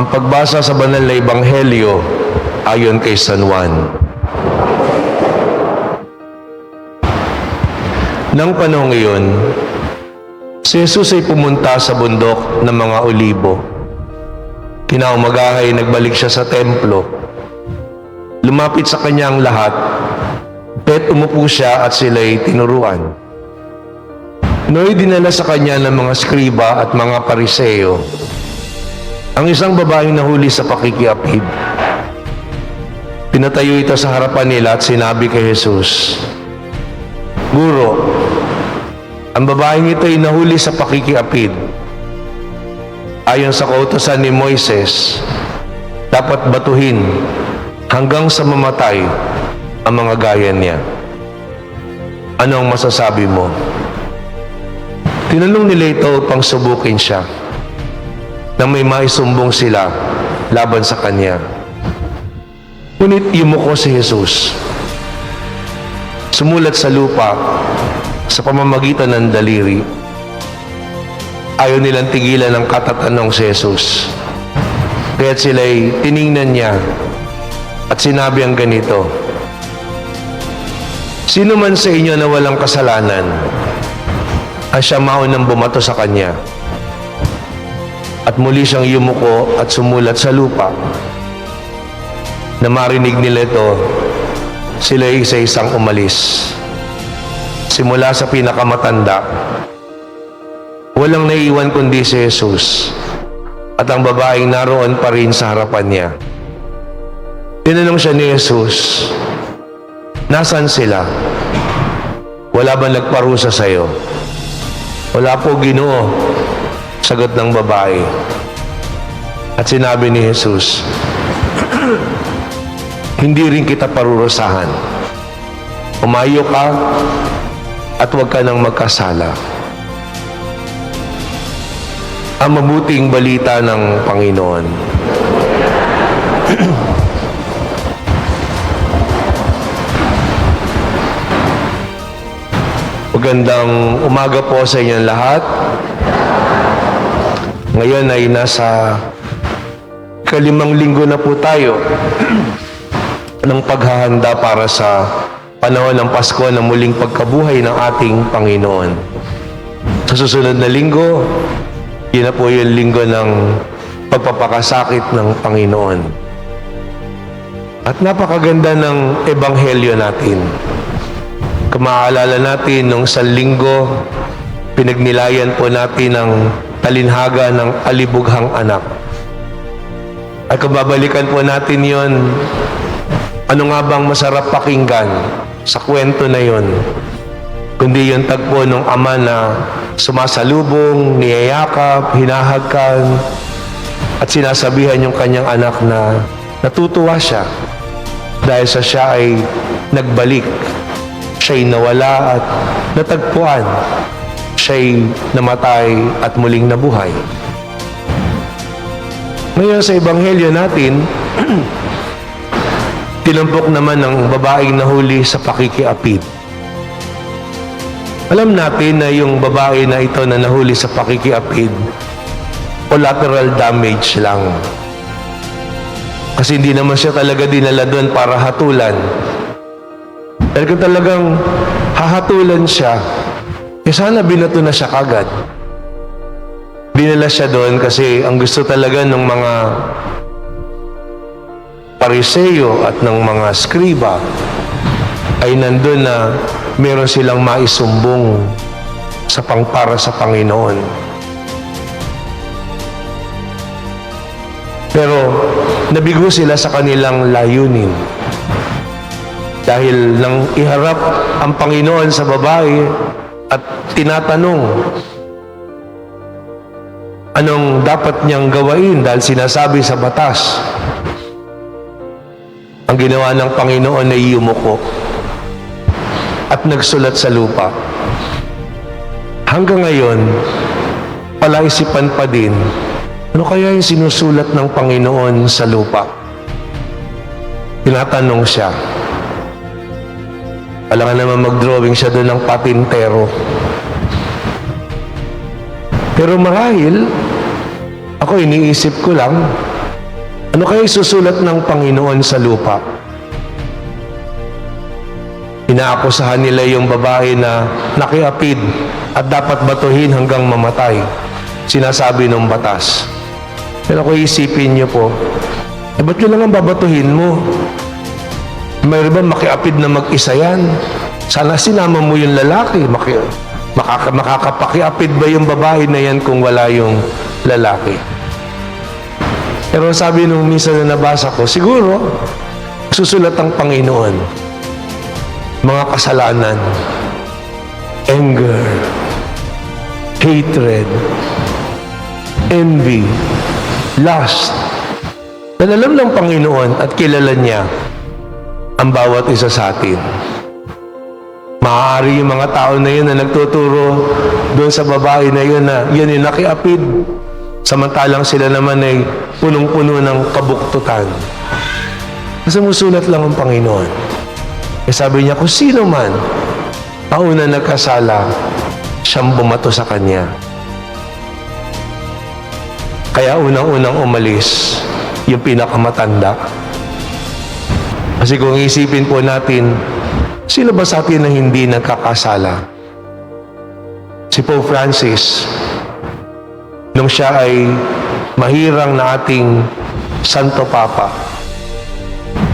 Ang pagbasa sa banal na ebanghelyo ayon kay San Juan. Nang panahong iyon, si Jesus ay pumunta sa bundok ng mga olibo. Kinaumagahay nagbalik siya sa templo. Lumapit sa kanya ang lahat, bet umupo siya at sila'y tinuruan. Nooy dinala sa kanya ng mga skriba at mga pariseo ang isang babaeng nahuli sa pakikiapid. Pinatayo ito sa harapan nila at sinabi kay Jesus, Guro, ang babaeng ito ay nahuli sa pakikiapid. Ayon sa kautosan ni Moises, dapat batuhin hanggang sa mamatay ang mga gaya niya. Ano ang masasabi mo? Tinanong nila ito upang subukin siya na may maisumbong sila laban sa kanya. Ngunit yumuko si Jesus. Sumulat sa lupa sa pamamagitan ng daliri. Ayaw nilang tigilan ng katatanong si Jesus. Kaya't sila'y tiningnan niya at sinabi ang ganito, Sino man sa inyo na walang kasalanan, ang siya maunang bumato sa kanya. At muli siyang yumuko at sumulat sa lupa. Na marinig nila ito, sila isa-isang umalis. Simula sa pinakamatanda, walang naiiwan kundi si Jesus at ang babaeng naroon pa rin sa harapan niya. Tinanong siya ni Jesus, Nasaan sila? Wala ba nagparusa sa iyo? Wala po ginoo, sagot ng babae. At sinabi ni Jesus, hindi rin kita parurusahan. Umayo ka at huwag ka nang magkasala. Ang mabuting balita ng Panginoon. Magandang umaga po sa inyong lahat. Ngayon ay nasa kalimang linggo na po tayo ng paghahanda para sa panahon ng Pasko na muling pagkabuhay ng ating Panginoon. Sa susunod na linggo, yun na po yung linggo ng pagpapakasakit ng Panginoon. At napakaganda ng ebanghelyo natin. Kung maaalala natin, nung sa linggo, pinagnilayan po natin ang talinhaga ng alibughang anak. At kung babalikan po natin yon, ano nga bang masarap pakinggan sa kwento na yon? Kundi yung tagpo ng ama na sumasalubong, niyayakap, hinahagkan, at sinasabihan yung kanyang anak na natutuwa siya dahil sa siya ay nagbalik siya'y nawala at natagpuan. Siya'y namatay at muling nabuhay. Ngayon sa Ebanghelyo natin, tinampok naman ng babaeng nahuli sa pakikiapid. Alam natin na yung babae na ito na nahuli sa pakikiapid, collateral damage lang. Kasi hindi naman siya talaga dinala doon para hatulan. Dahil talagang hahatulan siya, eh sana binato na siya kagad. Dinala siya doon kasi ang gusto talaga ng mga pariseo at ng mga skriba ay nandun na meron silang maisumbong sa pangpara sa Panginoon. Pero nabigo sila sa kanilang layunin dahil nang iharap ang Panginoon sa babae at tinatanong anong dapat niyang gawain dahil sinasabi sa batas. Ang ginawa ng Panginoon ay yumuko at nagsulat sa lupa. Hanggang ngayon, palaisipan pa din, ano kaya yung sinusulat ng Panginoon sa lupa? Tinatanong siya, alam naman mag-drawing siya doon ng patintero. Pero marahil, ako iniisip ko lang, Ano kaya isusulat ng Panginoon sa lupa? Inaakusahan nila yung babae na nakiapid at dapat batuhin hanggang mamatay. Sinasabi ng batas. Pero kung isipin niyo po, eh ba't yun lang ang babatuhin mo? Mayroon ba makiapid na mag-isa yan? Sana sinama mo yung lalaki. Maki, makaka, makakapakiapid ba yung babae na yan kung wala yung lalaki? Pero sabi nung minsan na nabasa ko, siguro, susulat ang Panginoon. Mga kasalanan, anger, hatred, envy, lust. Na alam ng Panginoon at kilala niya ang bawat isa sa atin. Maaari yung mga tao na yun na nagtuturo doon sa babae na yun na yun yung nakiapid. Samantalang sila naman ay punong-puno ng kabuktutan. Kasi musulat lang ang Panginoon. Eh sabi niya, kung sino man pauna nagkasala, siyang bumato sa kanya. Kaya unang-unang umalis yung pinakamatanda. Kasi kung isipin po natin, sino ba sa atin na hindi nagkakasala? Si Pope Francis, nung siya ay mahirang na ating Santo Papa,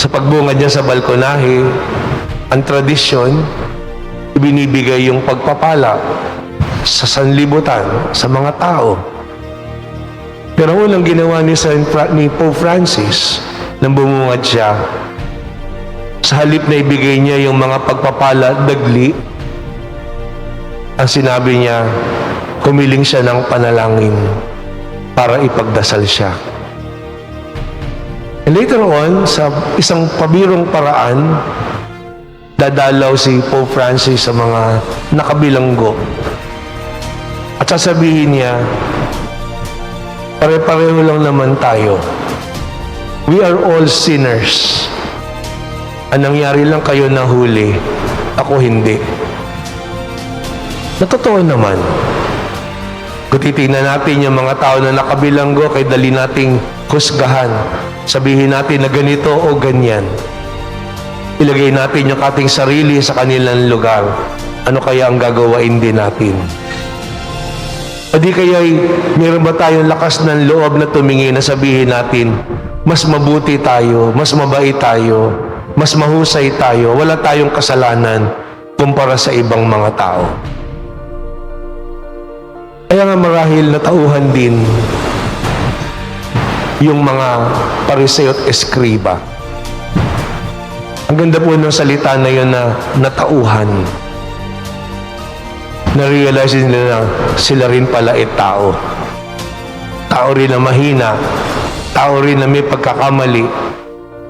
sa pagbungad niya sa balkonahe, ang tradisyon, ibinibigay yung pagpapala sa sanlibutan, sa mga tao. Pero ang unang ginawa ni, Saint Fra- ni Pope Francis, nang bumungad siya, sa halip na ibigay niya yung mga pagpapala dagli, ang sinabi niya, kumiling siya ng panalangin para ipagdasal siya. And later on, sa isang pabirong paraan, dadalaw si Pope Francis sa mga nakabilanggo. At sasabihin niya, pare-pareho lang naman tayo. We are all sinners. Ang nangyari lang kayo na huli, ako hindi. Na naman. Kung titingnan natin yung mga tao na nakabilanggo, kay dali nating husgahan. Sabihin natin na ganito o ganyan. Ilagay natin yung ating sarili sa kanilang lugar. Ano kaya ang gagawain din natin? O di kaya meron ba tayong lakas ng loob na tumingin na sabihin natin, mas mabuti tayo, mas mabait tayo, mas mahusay tayo, wala tayong kasalanan kumpara sa ibang mga tao. Kaya nga marahil natauhan din yung mga pariseo at eskriba. Ang ganda po ng salita na yun na natauhan. Na-realize nila na sila rin pala ay tao. Tao rin na mahina. Tao rin na may pagkakamali.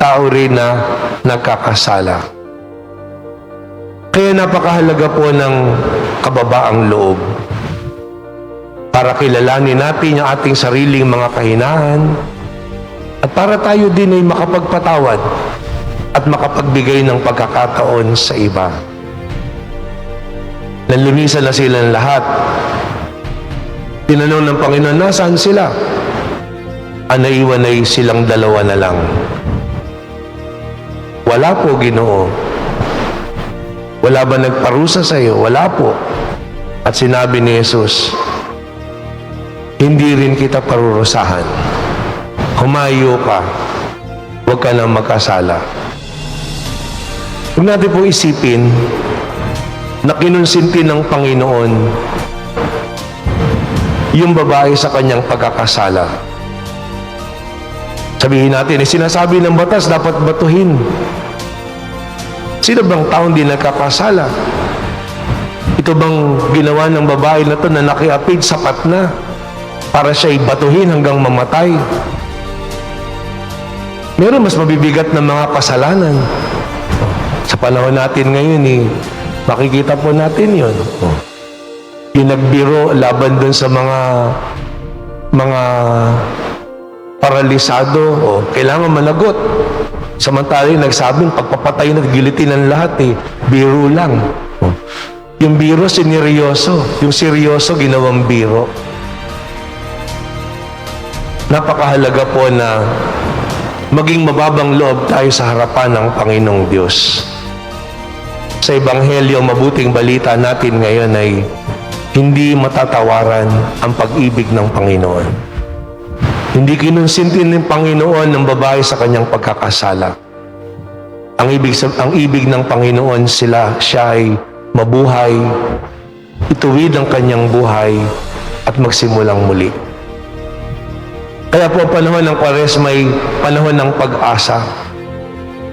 Tao rin na nagkakasala. Kaya napakahalaga po ng kababaang loob para kilalanin natin yung ating sariling mga kahinahan at para tayo din ay makapagpatawad at makapagbigay ng pagkakataon sa iba. Nalumisan na sila ng lahat. Tinanong ng Panginoon, nasaan sila? Ang naiwan ay silang dalawa na lang. Wala po, Ginoo. Wala ba nagparusa sa iyo? Wala po. At sinabi ni Jesus, hindi rin kita parurusahan. Humayo ka. Huwag ka nang magkasala. Huwag natin po isipin na kinonsinti ng Panginoon yung babae sa kanyang pagkakasala. Sabihin natin, eh, sinasabi ng batas, dapat batuhin. Sino bang taong di nagkakasala? Ito bang ginawa ng babae na to na nakiapid sapat na para siya'y batuhin hanggang mamatay? Meron mas mabibigat na mga kasalanan. Sa panahon natin ngayon, eh, makikita po natin yon. Oh. Yung nagbiro laban dun sa mga mga paralisado, oh, kailangan managot. Samantala yung nagsabing pagpapatay na gilitin ng lahat eh, biro lang. Yung biro sineryoso, yung seryoso ginawang biro. Napakahalaga po na maging mababang loob tayo sa harapan ng Panginoong Diyos. Sa Ebanghelyo, mabuting balita natin ngayon ay hindi matatawaran ang pag-ibig ng Panginoon. Hindi kinonsintin ng Panginoon ng babae sa kanyang pagkakasala. Ang ibig, ang ibig ng Panginoon sila, siya ay mabuhay, ituwid ang kanyang buhay at magsimulang muli. Kaya po panahon ng Kwaresma ay panahon ng pag-asa.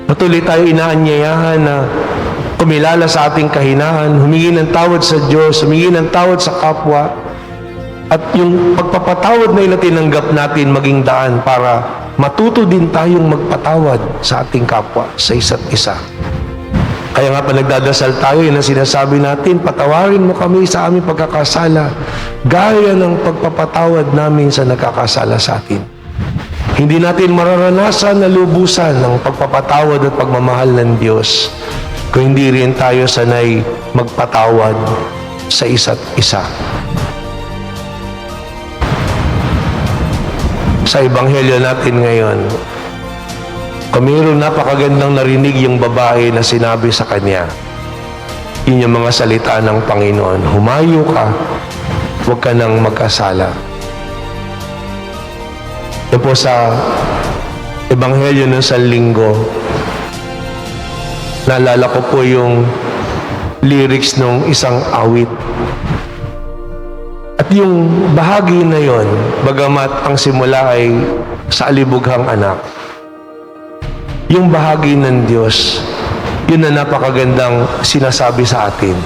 Patuloy tayo inaanyayahan na kumilala sa ating kahinaan, humingi ng tawad sa Diyos, humingi ng tawad sa kapwa, at yung pagpapatawad na inatinanggap natin maging daan para matuto din tayong magpatawad sa ating kapwa, sa isa't isa. Kaya nga pa nagdadasal tayo, yun ang sinasabi natin, patawarin mo kami sa aming pagkakasala, gaya ng pagpapatawad namin sa nagkakasala sa atin. Hindi natin mararanasan na lubusan ng pagpapatawad at pagmamahal ng Diyos kung hindi rin tayo sanay magpatawad sa isa't isa. Sa Ebanghelyo natin ngayon, kung mayroong napakagandang narinig yung babae na sinabi sa kanya, yun yung mga salita ng Panginoon, humayo ka, huwag ka nang mag-asala. Po sa Ebanghelyo ng San Linggo, naalala ko po yung lyrics ng isang awit. At yung bahagi na yon, bagamat ang simula ay sa alibughang anak, yung bahagi ng Diyos, yun na napakagandang sinasabi sa atin.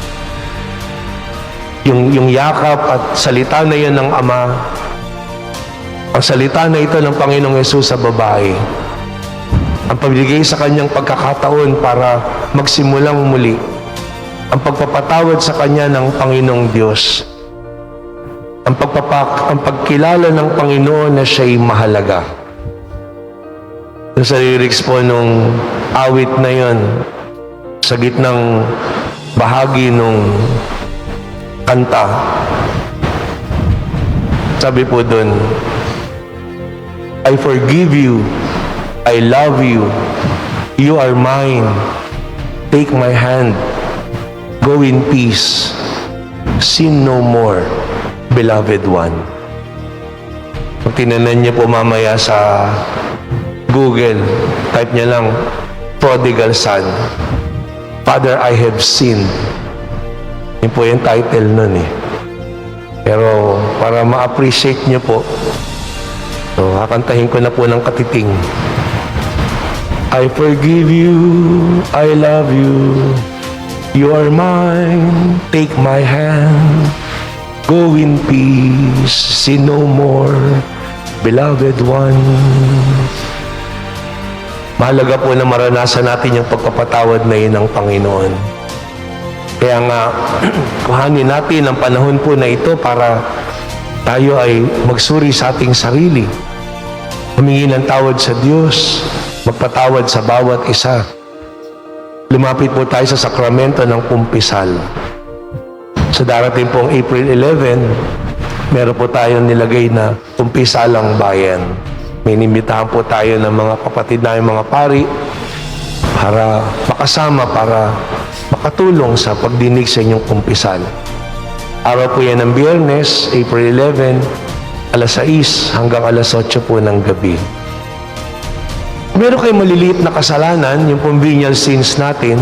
Yung, yung yakap at salita na yan ng Ama, ang salita na ito ng Panginoong Yesus sa babae, ang pabigay sa kanyang pagkakataon para magsimulang muli, ang pagpapatawad sa kanya ng Panginoong Diyos, ang pagpapak, ang pagkilala ng Panginoon na siya'y mahalaga. Yung sa lyrics po nung awit na yon, sa gitnang bahagi nung kanta, sabi po doon, I forgive you, I love you, you are mine, take my hand, go in peace, sin no more, beloved one. Pag tinanan niyo po mamaya sa Google, type niya lang, Prodigal Son. Father, I have sinned. Yun po yung title nun eh. Pero para ma-appreciate niyo po, so kakantahin ko na po ng katiting. I forgive you, I love you, you are mine, take my hand, go in peace, sin no more, beloved one. Mahalaga po na maranasan natin yung pagpapatawad na yun ng Panginoon. Kaya nga, kuhanin natin ang panahon po na ito para tayo ay magsuri sa ating sarili. Humingi ng tawad sa Diyos, magpatawad sa bawat isa. Lumapit po tayo sa sakramento ng kumpisal. Sa darating pong April 11, meron po tayong nilagay na kumpisalang bayan. May inimbitahan po tayo ng mga kapatid namin mga pari para makasama, para makatulong sa pagdinig sa inyong kumpisal. Araw po yan ng biyernes, April 11, alas 6 hanggang alas 8 po ng gabi. Meron kayong maliliit na kasalanan, yung venial sins natin,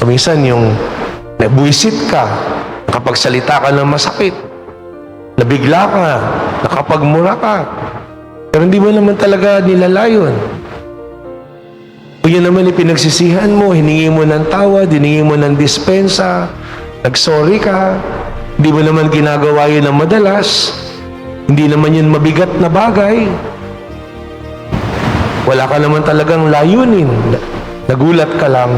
paminsan yung nabuisit ka, nakapagsalita ka ng masakit, nabigla ka, nakapagmura ka, pero hindi mo naman talaga nilalayon. O yun naman ipinagsisihan mo, hiningi mo ng tawad, hiningi mo ng dispensa, nagsorry ka, hindi mo naman ginagawa yun ng madalas, hindi naman yun mabigat na bagay. Wala ka naman talagang layunin. Nagulat ka lang,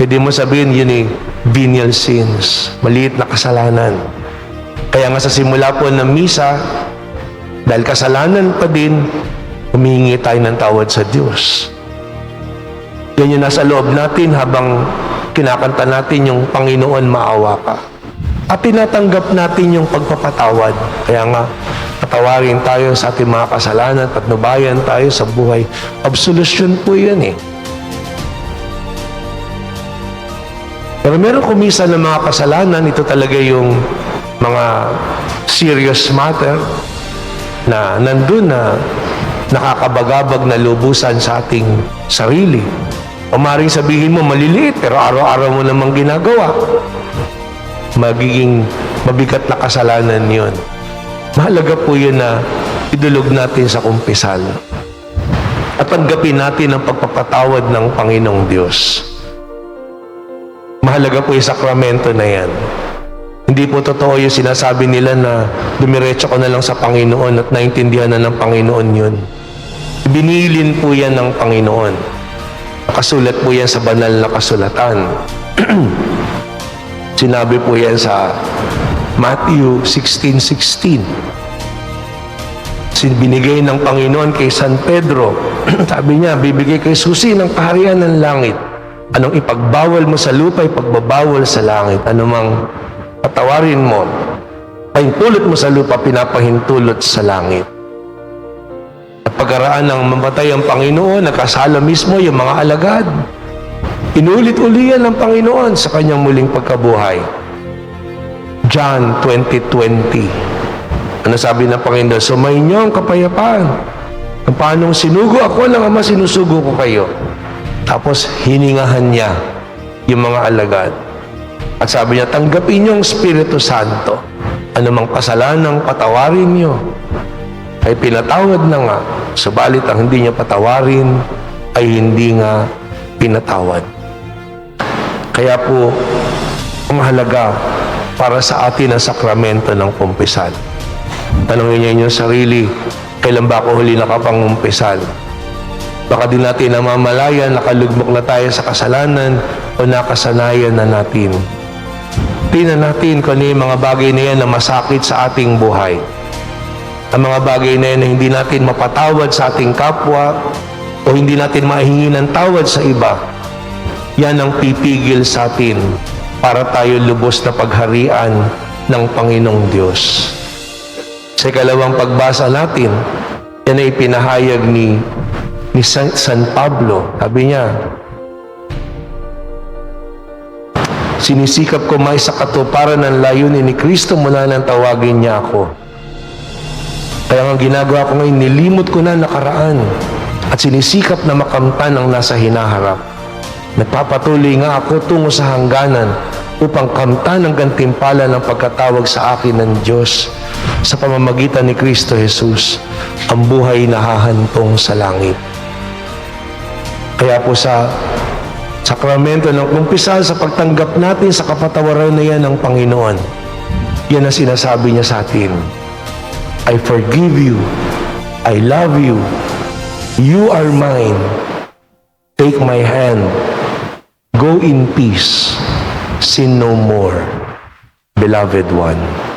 pwede mo sabihin yun eh, venial sins, maliit na kasalanan. Kaya nga sa simula po ng misa, dahil kasalanan pa din, humingi tayo ng tawad sa Diyos. Yan yung nasa loob natin habang kinakanta natin yung Panginoon maawa ka. At tinatanggap natin yung pagpapatawad. Kaya nga, patawarin tayo sa ating mga kasalanan, patnubayan tayo sa buhay. Absolution po yan eh. Pero meron kumisan ng mga kasalanan, ito talaga yung mga serious matter na nandun na nakakabagabag na lubusan sa ating sarili. O maring sabihin mo, maliliit, pero araw-araw mo namang ginagawa. Magiging mabigat na kasalanan yon. Mahalaga po yun na idulog natin sa kumpisal. At tanggapin natin ang pagpapatawad ng Panginoong Diyos. Mahalaga po yung sakramento na yan. Hindi po totoo yung sinasabi nila na dumiretso ko na lang sa Panginoon at naintindihan na ng Panginoon yun. Binilin po yan ng Panginoon. Nakasulat po yan sa banal na kasulatan. Sinabi po yan sa Matthew 16.16. Sin binigay ng Panginoon kay San Pedro. Sabi niya, bibigay kay susi ng kaharian ng langit. Anong ipagbawal mo sa lupa, ipagbabawal sa langit. Anumang patawarin mo, pahintulot mo sa lupa, pinapahintulot sa langit. At pagkaraan ng mamatay ang Panginoon, nakasala mismo yung mga alagad. Inulit-ulian ng Panginoon sa kanyang muling pagkabuhay. John 20.20 Ano sabi ng Panginoon? Sumayin niyo ang kapayapaan. Kung sinugo ako ng Ama, sinusugo ko kayo. Tapos hiningahan niya yung mga alagad. At sabi niya, tanggapin niyo ang Espiritu Santo. Anumang kasalanan, patawarin niyo. Ay pinatawad na nga. Subalit ang hindi niya patawarin ay hindi nga pinatawad. Kaya po, mahalaga para sa atin ang sakramento ng kumpisal. Tanongin niyo inyong sarili, kailan ba ako huli nakapangumpisal? Baka din natin namamalayan, nakalugmok na tayo sa kasalanan o nakasanayan na natin. Tingnan natin kung ano mga bagay na yan na masakit sa ating buhay. Ang mga bagay na yan na hindi natin mapatawad sa ating kapwa o hindi natin mahingi ng tawad sa iba. Yan ang pipigil sa atin para tayo lubos na pagharian ng Panginoong Diyos. Sa ikalawang pagbasa natin, yan ay pinahayag ni ni San, San Pablo. Sabi niya, Sinisikap ko may sa katuparan ng layunin ni Kristo mula nang tawagin niya ako. Kaya ang ginagawa ko ngayon, nilimot ko na nakaraan at sinisikap na makamtan ang nasa hinaharap. Nagpapatuloy nga ako tungo sa hangganan upang kamtan ang gantimpala ng pagkatawag sa akin ng Diyos sa pamamagitan ni Kristo Jesus, ang buhay na hahantong sa langit. Kaya po sa sakramento ng kumpisal sa pagtanggap natin sa kapatawaran na yan ng Panginoon, yan ang sinasabi niya sa atin. I forgive you. I love you. You are mine. Take my hand. Go in peace. Sin no more. Beloved one.